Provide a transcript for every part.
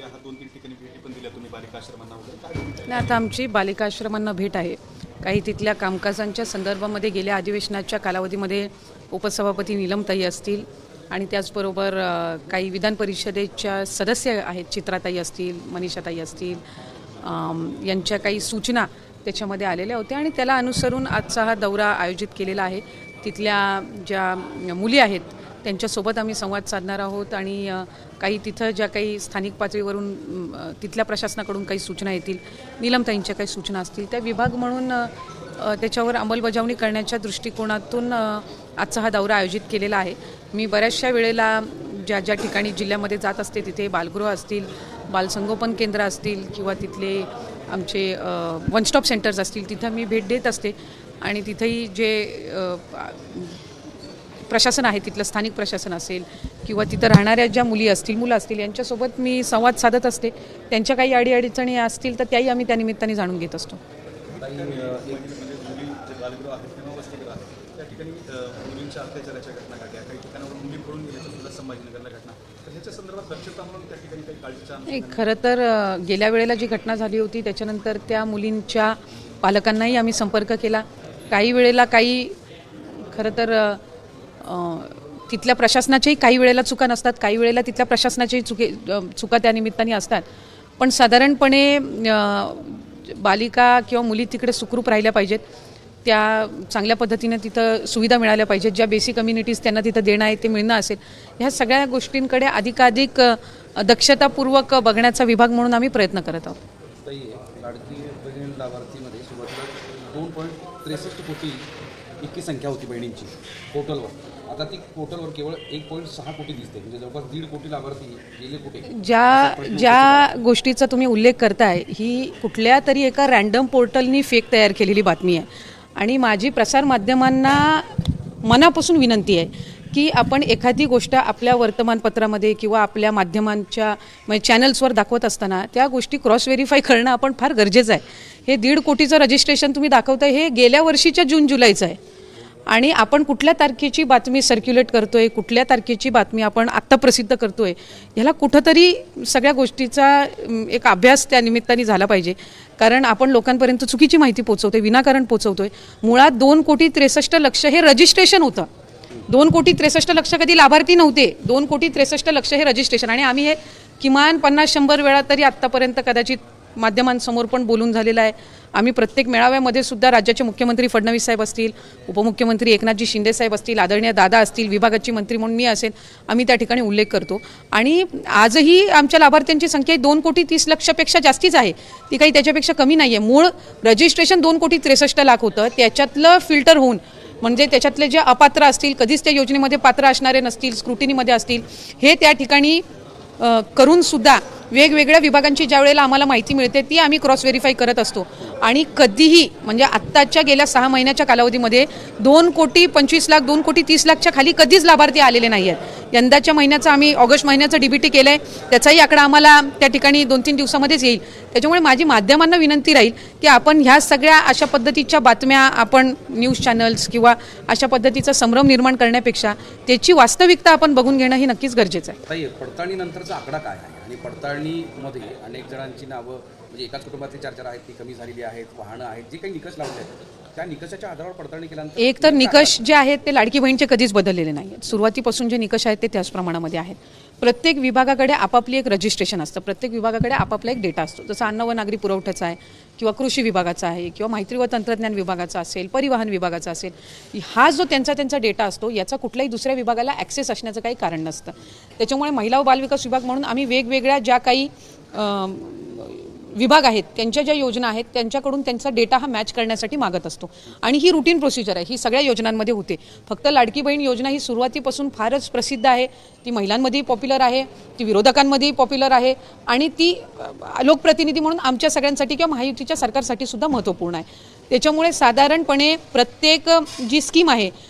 असते हा दोन तीन ठिकाणी भेटी पण दिल्या तुम्ही वगैरे. नाही आता आमची बालिकाश्रमांना भेट आहे. काही तिथल्या कामकाजांच्या संदर्भामध्ये गेल्या अधिवेशनाच्या कालावधीमध्ये उपसभापती नीलमताई असतील आणि त्याचबरोबर काही विधान परिषदेच्या सदस्य आहेत चित्राताई असतील मनीषाताई असतील यांच्या काही सूचना त्याच्यामध्ये आलेल्या होत्या आणि त्याला अनुसरून आजचा हा दौरा आयोजित केलेला आहे. तिथल्या ज्या मुली आहेत त्यांच्यासोबत आम्ही संवाद साधणार आहोत आणि काही तिथं ज्या काही स्थानिक पातळीवरून तिथल्या प्रशासनाकडून काही सूचना येतील निलमताईंच्या काही सूचना असतील त्या विभाग म्हणून त्याच्यावर अंमलबजावणी करण्याच्या दृष्टिकोनातून आजचा हा दौरा आयोजित केलेला आहे. मी बऱ्याचशा वेळेला ज्या ज्या ठिकाणी जिल्ह्यामध्ये जात असते तिथे बालगृह असतील बालसंगोपन केंद्र असतील किंवा तिथले आमचे वन स्टॉप सेंटर्स असतील तिथं मी भेट देत असते. आणि तिथेही जे प्रशासन आहे तिथलं स्थानिक प्रशासन असेल किंवा तिथं राहणाऱ्या ज्या मुली असतील मुलं असतील यांच्यासोबत मी संवाद साधत असते. त्यांच्या काही अडीअडचणी असतील तर त्याही आम्ही त्यानिमित्ताने जाणून घेत असतो. म्हणजे त्या त्या नाही खरं तर गेल्या वेळेला जी घटना झाली होती त्याच्यानंतर त्या मुलींच्या पालकांनाही आम्ही संपर्क केला. काही वेळेला काही खरं तर तिथल्या प्रशासनाच्याही काही वेळेला चुका नसतात काही वेळेला तिथल्या प्रशासनाच्याही चुके चुका त्या निमित्ताने असतात. पण साधारणपणे बालिका किंवा मुली तिकडे सुखरूप राहिल्या पाहिजेत. त्या चांगल्या पद्धतीने तिथं सुविधा मिळाल्या पाहिजेत. ज्या बेसिक कम्युनिटीज त्यांना तिथं देणं आहे ते मिळणं असेल. ह्या सगळ्या गोष्टींकडे अधिकाधिक दक्षतापूर्वक बघण्याचा विभाग म्हणून आम्ही प्रयत्न करत आहोत. इतकी संख्या होती बहिणींची पोर्टलवर आता ती पोर्टलवर केवळ एक पॉईंट सहा कोटी दिसते. म्हणजे जवळपास दीड कोटी लाभार्थी गेले कुठे? ज्या ज्या गोष्टीचा तुम्ही उल्लेख करताय ही कुठल्या तरी एका रँडम पोर्टलनी फेक तयार केलेली बातमी आहे. आणि माझी प्रसारमाध्यमांना मनापासून विनंती आहे की आपण एखादी गोष्ट आपल्या वर्तमानपत्रामध्ये किंवा आपल्या माध्यमांच्या म्हणजे चॅनल्सवर दाखवत असताना त्या गोष्टी क्रॉस व्हेरीफाय करणं आपण फार गरजेचं आहे. हे दीड कोटीचं रजिस्ट्रेशन तुम्ही दाखवताय हे गेल्या वर्षीच्या जून जुलैचं आहे. आणि आपण कुठल्या तारखेची बातमी सर्क्युलेट करतोय कुठल्या तारखेची बातमी आपण आत्ता प्रसिद्ध करतोय ह्याला कुठंतरी सगळ्या गोष्टीचा एक अभ्यास त्या निमित्ताने झाला पाहिजे. कारण आपण लोकांपर्यंत चुकीची माहिती पोचवतोय विनाकारण पोचवतोय. मुळात दोन कोटी त्रेसष्ट लक्ष हे रजिस्ट्रेशन होतं. दोन कोटी त्रेसष्ट लक्ष कधी लाभार्थी नव्हते. दोन कोटी त्रेसष्ट लक्ष हे रजिस्ट्रेशन आणि आम्ही हे किमान पन्नास शंभर वेळा तरी आत्तापर्यंत कदाचित माध्यमांसमोर पण बोलून झालेलं आहे. आम्ही प्रत्येक मेळाव्यामध्ये सुद्धा राज्याचे मुख्यमंत्री फडणवीस साहेब असतील उपमुख्यमंत्री एकनाथजी शिंदे साहेब असतील आदरणीय दादा असतील विभागाची मंत्री म्हणून मी असेल आम्ही त्या ठिकाणी उल्लेख करतो. आणि आजही आमच्या लाभार्थ्यांची संख्या दोन कोटी तीस लक्षपेक्षा जास्तीच आहे. ती काही त्याच्यापेक्षा कमी नाही आहे मूळ रजिस्ट्रेशन दोन कोटी त्रेसष्ट लाख होतं. त्याच्यातलं फिल्टर होऊन म्हणजे त्याच्यातले जे अपात्र असतील कधीच त्या योजनेमध्ये पात्र असणारे नसतील स्क्रुटिनीमध्ये असतील हे त्या ठिकाणी करूनसुद्धा वेगवेगळ्या विभागांची ज्या वेळेला आम्हाला माहिती मिळते ती आम्ही क्रॉस व्हेरीफाय करत असतो. आणि कधीही म्हणजे आत्ताच्या गेल्या सहा महिन्याच्या कालावधीमध्ये दोन कोटी पंचवीस लाख दोन कोटी तीस लाखच्या खाली कधीच लाभार्थी आलेले नाही आहेत यंदाच्या महिन्याचं आम्ही ऑगस्ट महिन्याचं डीबीटी केलं आहे त्याचाही आकडा आम्हाला त्या ठिकाणी दोन तीन दिवसामध्येच येईल. त्याच्यामुळे माझी माध्यमांना विनंती राहील की आपण ह्या सगळ्या अशा पद्धतीच्या बातम्या आपण न्यूज चॅनल्स किंवा अशा पद्धतीचा संभ्रम निर्माण करण्यापेक्षा त्याची वास्तविकता आपण बघून घेणं हे नक्कीच गरजेचं आहे. पडताळणीनंतरचा आकडा काय आहे? आणि पडताळणीमध्ये अनेक जणांची नावं म्हणजे एकाच कुटुंबातली चार चार आहेत ती कमी झालेली आहेत वाहनं आहेत जे काही निकष लावले आहेत त्या निकषाच्या आधारावर पडताळणी केल्यानंतर एक तर निकष जे आहेत ते लाडकी बहीणचे कधीच बदललेले नाही आहेत सुरुवातीपासून जे निकष आहेत ते त्याच प्रमाणामध्ये आहेत. प्रत्येक विभागाकडे आपापली एक रजिस्ट्रेशन असतं. प्रत्येक विभागाकडे आपापला एक डेटा असतो. जसं अन्न व नागरी पुरवठ्याचा आहे किंवा कृषी विभागाचा आहे किंवा माहिती व तंत्रज्ञान विभागाचा असेल परिवहन विभागाचा असेल हा जो त्यांचा त्यांचा डेटा असतो याचा कुठल्याही दुसऱ्या विभागाला ॲक्सेस असण्याचं काही कारण नसतं. त्याच्यामुळे महिला व बालविकास विभाग म्हणून आम्ही वेगवेगळ्या ज्या काही विभाग आहेत त्यांच्या ज्या योजना आहेत त्यांच्याकडून त्यांचा डेटा हा मॅच करण्यासाठी मागत असतो. आणि ही रुटीन प्रोसिजर आहे ही सगळ्या योजनांमध्ये होते. फक्त लाडकी बहीण योजना ही सुरुवातीपासून फारच प्रसिद्ध आहे. ती महिलांमध्येही पॉप्युलर आहे ती विरोधकांमध्येही पॉप्युलर आहे आणि ती लोकप्रतिनिधी म्हणून आमच्या सगळ्यांसाठी किंवा महायुतीच्या सरकारसाठी सुद्धा महत्त्वपूर्ण आहे. त्याच्यामुळे साधारणपणे प्रत्येक जी स्कीम आहे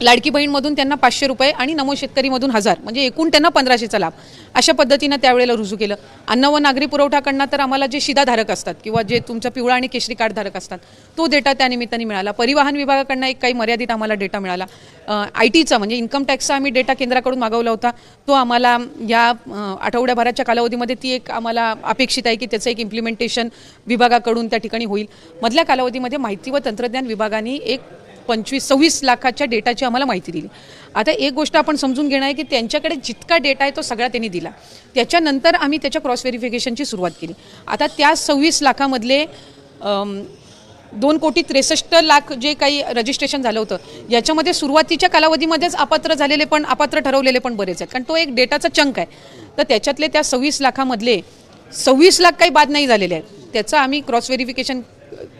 लाडकी बहीणमधून त्यांना पाचशे रुपये आणि नमो शेतकरीमधून हजार म्हणजे एकूण त्यांना पंधराशेचा लाभ. अशा पद्धतीनं त्यावेळेला रुजू केलं. अन्न व नागरी पुरवठाकडनं तर आम्हाला जे शिधाधारक असतात किंवा जे तुमचा पिवळा आणि केशरी कार्डधारक असतात तो डेटा त्या निमित्ताने मिळाला. परिवहन विभागाकडनं एक काही मर्यादित आम्हाला डेटा मिळाला. आय टीचा म्हणजे इन्कम टॅक्सचा आम्ही डेटा केंद्राकडून मागवला होता. तो आम्हाला या आठवड्याभराच्या कालावधीमध्ये ती एक आम्हाला अपेक्षित आहे की त्याचं एक इम्प्लिमेंटेशन विभागाकडून त्या ठिकाणी होईल. मधल्या कालावधीमध्ये माहिती व तंत्रज्ञान विभागाने एक पंचवीस सव्वीस लाखाच्या डेटाची आम्हाला माहिती दिली. आता एक गोष्ट आपण समजून घेणं आहे की त्यांच्याकडे जितका डेटा आहे तो सगळा त्यांनी दिला. त्याच्यानंतर आम्ही त्याच्या क्रॉस व्हेरिफिकेशनची सुरुवात केली. आता त्या सव्वीस लाखामधले दोन कोटी त्रेसष्ट लाख जे काही रजिस्ट्रेशन झालं होतं याच्यामध्ये सुरुवातीच्या कालावधीमध्येच अपात्र झालेले पण अपात्र ठरवलेले पण बरेच आहेत. कारण तो एक डेटाचा चंक आहे. तर त्याच्यातले त्या सव्वीस लाखामधले सव्वीस लाख काही बाद नाही झालेले आहेत. त्याचं आम्ही क्रॉस व्हेरिफिकेशन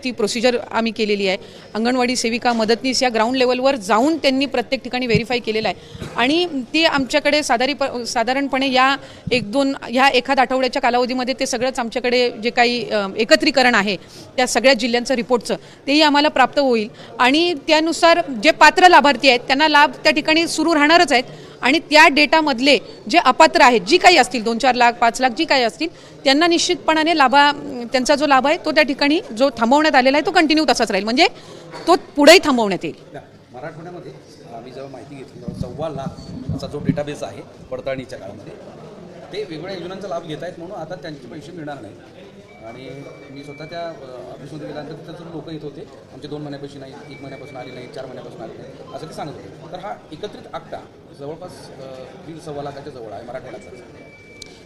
ती प्रोसिजर आम्ही केलेली आहे. अंगणवाडी सेविका मदतनीस या ग्राउंड लेवलवर जाऊन त्यांनी प्रत्येक ठिकाणी व्हेरीफाय केलेलं आहे. आणि ते आमच्याकडे साधारी साधारणपणे या एक दोन ह्या एखाद आठवड्याच्या कालावधीमध्ये ते सगळंच आमच्याकडे जे काही एकत्रीकरण आहे त्या सगळ्या जिल्ह्यांचं रिपोर्टचं तेही आम्हाला प्राप्त होईल. आणि त्यानुसार जे पात्र लाभार्थी आहेत त्यांना लाभ त्या ठिकाणी सुरू राहणारच आहेत. आणि त्या डेटामधले जे अपात्र आहेत जी काही असतील दोन चार लाख पाच लाख जी काही असतील त्यांना निश्चितपणाने लाभा त्यांचा जो लाभ आहे तो त्या ठिकाणी जो थांबवण्यात आलेला आहे तो कंटिन्यू तसाच राहील. म्हणजे तो पुढेही थांबवण्यात येईल. मराठवाड्यामध्ये आम्ही जेव्हा माहिती घेतली तेव्हा सव्वा लाखचा जो डेटाबेस आहे पडताळणीच्या काळामध्ये ते वेगवेगळ्या योजनांचा लाभ घेत आहेत म्हणून आता त्यांचे पैसे मिळणार नाही आणि मी स्वतः त्या ऑफिसमध्ये गेल्यानंतर तिथं लोक येत होते. आमचे दोन महिन्यापासून नाही एक महिन्यापासून आले नाही चार महिन्यापासून आले नाही असं ते सांगत होते. तर हा एकत्रित आकडा जवळपास दीड सव्वा लाखाच्या जवळ आहे मराठवाड्याचा.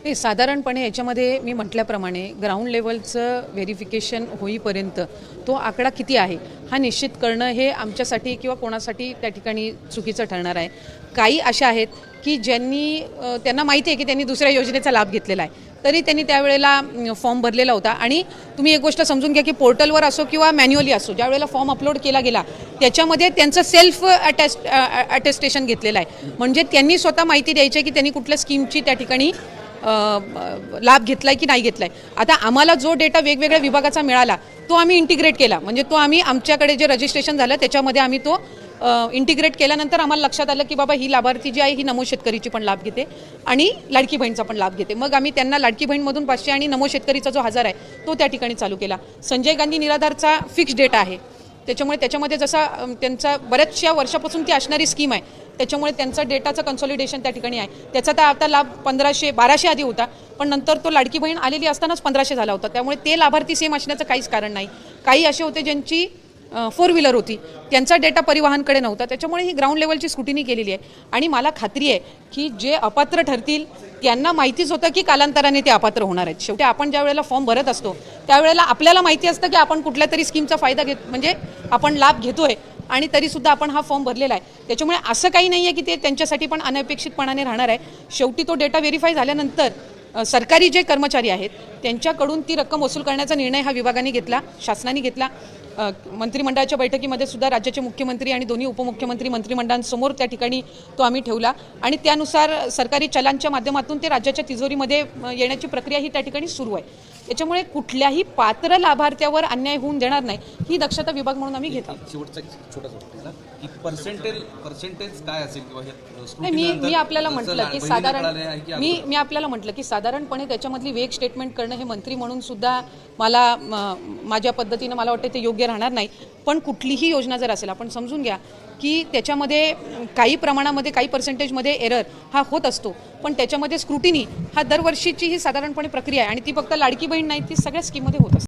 नाही साधारणपणे याच्यामध्ये मी म्हटल्याप्रमाणे ग्राउंड लेवलचं व्हेरिफिकेशन होईपर्यंत तो आकडा किती आहे हा निश्चित करणं हे आमच्यासाठी किंवा कोणासाठी त्या ठिकाणी चुकीचं ठरणार आहे. काही अशा आहेत की ज्यांनी त्यांना माहिती आहे की त्यांनी दुसऱ्या योजनेचा लाभ घेतलेला आहे. तरी त्यांनी त्यावेळेला फॉर्म भरलेला होता. आणि तुम्ही एक गोष्ट समजून घ्या की पोर्टलवर असो किंवा मॅन्युअली असो ज्या वेळेला फॉर्म अपलोड केला गेला त्याच्यामध्ये त्यांचं सेल्फ अटॅस्ट अटेस्टेशन घेतलेलं आहे. म्हणजे त्यांनी स्वतः माहिती द्यायची आहे की त्यांनी कुठल्या स्कीमची त्या ठिकाणी लाभ घेतलाय की नाही घेतलाय. आता आम्हाला जो डेटा वेगवेगळ्या विभागाचा मिळाला तो आम्ही इंटिग्रेट केला. म्हणजे तो आम्ही आमच्याकडे जे रजिस्ट्रेशन झालं त्याच्यामध्ये आम्ही तो इंटिग्रेट केल्यानंतर आम्हाला लक्षात आलं की बाबा ही लाभार्थी जी आहे ही नमो शेतकरीची पण लाभ घेते आणि लाडकी बहीणचा पण लाभ घेते. मग आम्ही त्यांना लाडकी बहीणमधून पाचशे आणि नमो शेतकरीचा जो हजार आहे तो त्या ठिकाणी चालू केला. संजय गांधी निराधारचा फिक्स डेटा आहे. त्याच्यामुळे त्याच्यामध्ये जसा त्यांचा बऱ्याचशा वर्षापासून ती असणारी स्कीम आहे त्याच्यामुळे त्यांचा डेटाचं कन्सॉलिडेशन त्या ठिकाणी आहे. त्याचा तर आता लाभ पंधराशे बाराशे आधी होता पण नंतर तो लाडकी बहीण आलेली असतानाच पंधराशे झाला होता. त्यामुळे ते लाभार्थी सेम असण्याचं काहीच कारण नाही. काही असे होते ज्यांची फोर व्हीलर होती. त्यांचा डेटा परिवहनकडे नव्हता. त्याच्यामुळे ही ग्राउंड लेवलची स्कुटिनी केलेली आहे. आणि मला खात्री आहे की जे अपात्र ठरतील त्यांना माहितीच होतं की कालांतराने ते अपात्र होणार आहेत. शेवटी आपण ज्या वेळेला फॉर्म भरत असतो त्यावेळेला आपल्याला माहिती असतं की आपण कुठल्या तरी स्कीमचा फायदा घेत म्हणजे आपण लाभ घेतोय आणि तरीसुद्धा आपण हा फॉर्म भरलेला आहे. त्याच्यामुळे असं काही नाही आहे की ते त्यांच्यासाठी पण अनपेक्षितपणाने राहणार आहे. शेवटी तो डेटा व्हेरीफाय झाल्यानंतर सरकारी जे कर्मचारी आहेत त्यांच्याकडून ती रक्कम वसूल करण्याचा निर्णय हा विभागाने घेतला शासनाने घेतला. मंत्रिमंडळाच्या बैठकीमध्ये सुद्धा राज्याचे मुख्यमंत्री आणि दोन्ही उपमुख्यमंत्री मंत्रिमंडळांसमोर त्या ठिकाणी तो आम्ही ठेवला. आणि त्यानुसार सरकारी चलांच्या माध्यमातून ते राज्याच्या तिजोरीमध्ये येण्याची प्रक्रिया ही त्या ठिकाणी सुरू आहे. त्याच्यामुळे कुठल्याही पात्र लाभार्थ्यावर अन्याय होऊन देणार नाही ही दक्षता विभाग म्हणून आम्ही घेतो. हे नाही मी मी आपल्याला म्हटलं की साधारण मी मी आपल्याला म्हटलं की साधारणपणे त्याच्यामधली वेग स्टेटमेंट करणं हे मंत्री म्हणून सुद्धा मला माझ्या पद्धतीनं मला वाटतं ते योग्य राहणार नाही. पण कुठलीही योजना जर असेल आपण समजून घ्या की त्याच्यामध्ये काही प्रमाणामध्ये काही पर्सेंटेजमध्ये एरर हा होत असतो. पण त्याच्यामध्ये स्क्रुटिनी हा दरवर्षीची ही साधारणपणे प्रक्रिया आहे आणि ती फक्त लाडकी बहीण नाही ती सगळ्या स्कीममध्ये होत असते.